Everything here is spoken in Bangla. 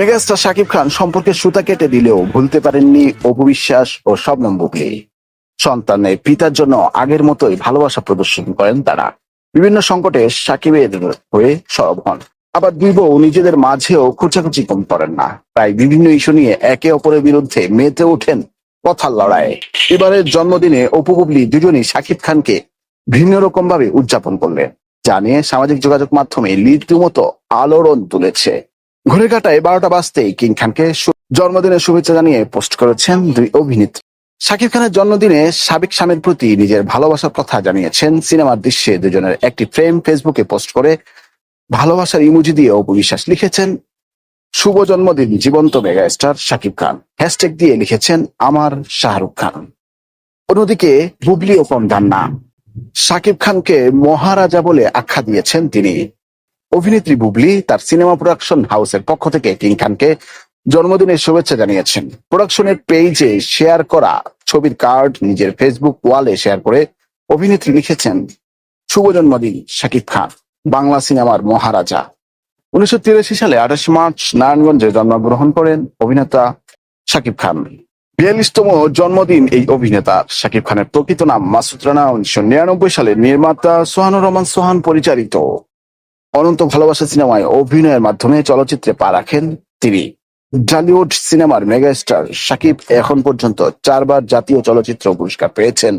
মেগাস্টার শাকিব খান সম্পর্কে সুতা কেটে দিলেও ভুলতে পারেননি অপবিশ্বাস ও শবনম বুবলি। সন্তানের পিতার জন্য আগের মতোই ভালোবাসা প্রদর্শন করেন তারা। বিভিন্ন সংকটে সাকিবের হয়ে সরব হন। আবার দুই বউ নিজেদের মাঝেও খুচাখুচি কম করেন না। তাই বিভিন্ন ইস্যু নিয়ে একে অপরের বিরুদ্ধে মেতে ওঠেন কথার লড়াইয়ে। এবারের জন্মদিনে অপু দুজনই শাকিব খানকে ভিন্ন রকম ভাবে উদযাপন করলেন। যা নিয়ে সামাজিক যোগাযোগ মাধ্যমে রীতিমতো আলোড়ন তুলেছে। ঘুরে কাটায় বারোটা বাজতেই কিং খানকে জন্মদিনের শুভেচ্ছা জানিয়ে পোস্ট করেছেন দুই অভিনেত্রী। শাকিব খানের জন্মদিনে সাবেক স্বামীর প্রতি নিজের ভালোবাসার কথা জানিয়েছেন সিনেমার দৃশ্যে দুজনের একটি ফ্রেম ফেসবুকে পোস্ট করে ভালোবাসার ইমোজি দিয়ে অপবিশ্বাস লিখেছেন, শুভ জন্মদিন, জীবন্ত mega star Shakib Khan. Hashtag দিয়ে লিখেছেন, আমার শাহরুখ খান। অন্যদিকে বুবলিও কম দান না শাকিব খানকে মহারাজা বলে আখ্যা দিয়েছেন তিনি। অভিনেত্রী বুবলি তার সিনেমা প্রোডাকশন হাউসের পক্ষ থেকে কিং খানকে জন্মদিনের শুভেচ্ছা জানিয়েছেন। প্রোডাকশনের পেজে শেয়ার করা ছবির কার্ড নিজের ফেসবুক ওয়ালে শেয়ার করে অভিনেত্রী লিখেছেন, শুভ জন্মদিন, শাকিব খান, বাংলা সিনেমার মহারাজা। উনিশশো তিরাশি সালে আঠাশ মার্চ নারায়ণগঞ্জে জন্মগ্রহণ করেন অভিনেতা শাকিব খান। বিয়াল্লিশতম জন্মদিন এই অভিনেতা শাকিব খানের প্রকৃত নাম মাসুদ রানা, উনিশশো নিরানব্বই সালে নির্মাতা সোহানুর রহমান সোহান পরিচালিত। অনন্ত ভালোবাসা সিনেমায় অভিনয়ের মাধ্যমে চলচ্চিত্রে পা রাখেন তিনি। ঢালিউড সিনেমার মেগাস্টার শাকিব এখন পর্যন্ত চারবার জাতীয় চলচ্চিত্র পুরস্কার পেয়েছেন।